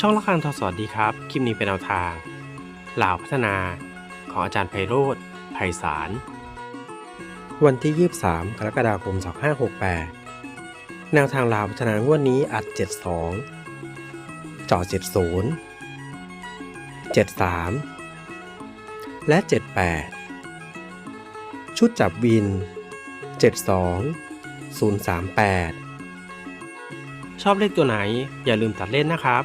ช่องละครังทอสวัสดีครับ คลิปนี้เป็นแนวทางลาวพัฒนา ของอาจารย์ไพโรธไพศาล วันที่ 23 กรกฎาคม 2568 แนวทางลาวพัฒนางวดนี้อัด 72 จ่อ 70 73 และ 78 ชุดจับวิน 72 038 ชอบเลขตัวไหน อย่าลืมตัดเล่นนะครับ